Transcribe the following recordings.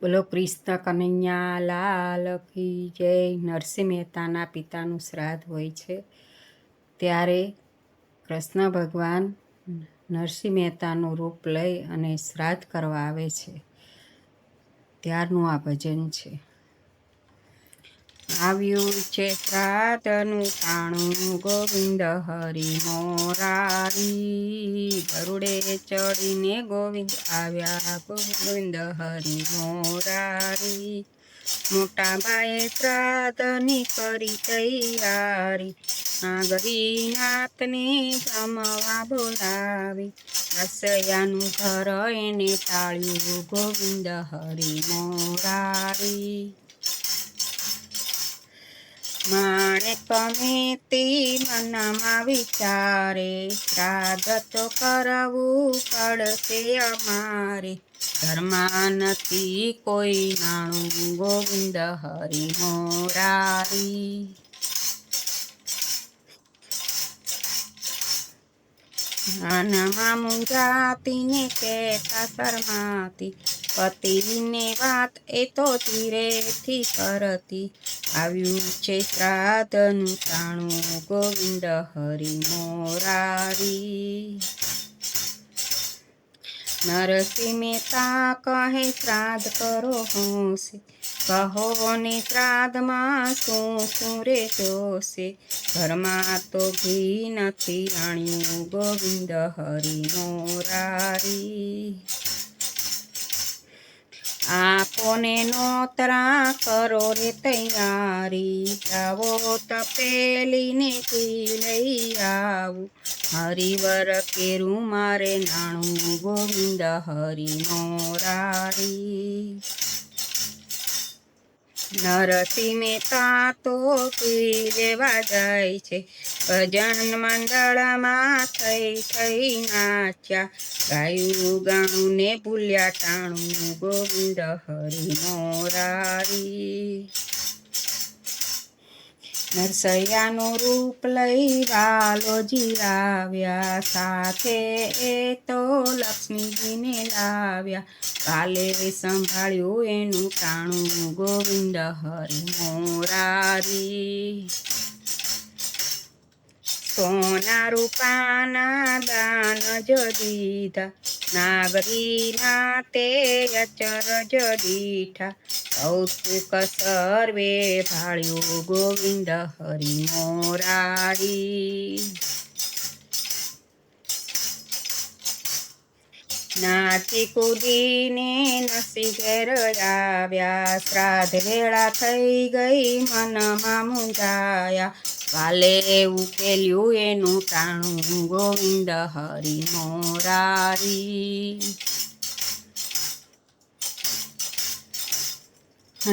બોલો કૃષ્ણ કનૈયા, લાલ કી જય. નરસિંહ મહેતાના પિતાનું શ્રાદ્ધ હોય છે. ત્યારે કૃષ્ણ ભગવાન નરસિંહ મહેતાનું રૂપ લઈ અને શ્રાદ્ધ કરવા આવે છે. ત્યારનું આ ભજન છે. આવ્યું છે પ્રાતનું કાણું, ગોવિંદ હરિ મોરારી. ગરુડે ચડીને ગોવિંદ આવ્યા, ગોવિંદ હરિ મોરારી. મોટા બાએ શ્રાદ્ધની કરી તૈયારી. નાગરીનાથને જમવા બોલાવી. રસયાનું ઘર એને ટાળ્યું, ગોવિંદ હરિ મોરારી. માણે કમિતી મનમાં વિચારે શ્રાદ્ધ તો કરવું પડશે અમારે. ઘરમાં નથી કોઈ નાણું ગોવિંદ હરિ મોરારી. નાનામાં મુજાતીને કહેતા શરમાતી, પતિને વાત એ તો ધીરેથી કરતી આવ્યું છે શ્રાદ્ધનું તાણું ગોવિંદ હરિ મોરારી. નરસિંહ મહેતા કહે, શ્રાદ્ધ કરો હોશે. કહો ને શ્રાદ્ધમાં શું શું રે જોશે ઘરમાં તો ઘી નથી આણ્યું ગોવિંદ હરિ મોરારી. આપોને નોતરા કરો રે તૈયારી. જાવો તપેલીને ઘી લઈ આવું. હરિવર કેરું મારે નાણું ગોવિંદ હરિ મોરારી નરસિંહ મહેતા તો પી લેવા જાય છે. ભજન મંડળમાં થઈ થઈ નાચ્યા. ગાયું ગાણું ને ભૂલ્યા ટાણું ગોવિંદ હરિ મોરારી. નરસૈયાનું રૂપ લઈ વાલોજી આવ્યા સાથે એ તો લક્ષ્મીજીને લાવ્યા. કાલે સંભાળ્યું એનું કાણું ગોવિંદ હરિ મોરારી. સોના રૂપાના દાન જ દીધા. નાગરી તે અચર જ દીઠા. કૌતુક સર્વે ભાળ્યો ગોવિંદ હરિ મોરારી. નાચી કૂદીને નસી ઘેર આવ્યા. શ્રાદ્ધ વેળા થઈ ગઈ, મનમાં મુંજાયા કાલે ઉકેલ્યું એનું ટાણું ગોવિંદ હરિ મોરારી.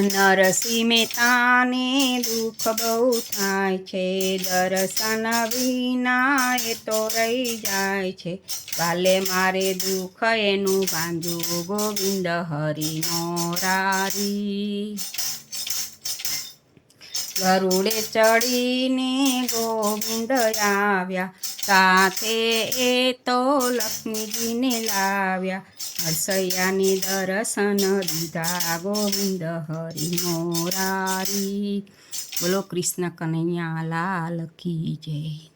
નરસિંહ મહેતાને દુઃખ બહુ થાય છે. દર્શન વિના એ તો રહી જાય છે. કાલે મારે દુઃખ એનું બાંધ્યું ગોવિંદ હરિ મોરારી ગરુડે ચડીને ગોવિંદ આવ્યા. સાથે એ તો લક્ષ્મીજીને લાવ્યા. હર્ષૈયાને દર્શન દીધા. ગોવિંદ હરિ મોરારી બોલો કૃષ્ણ કનૈયા લાલ કી જય.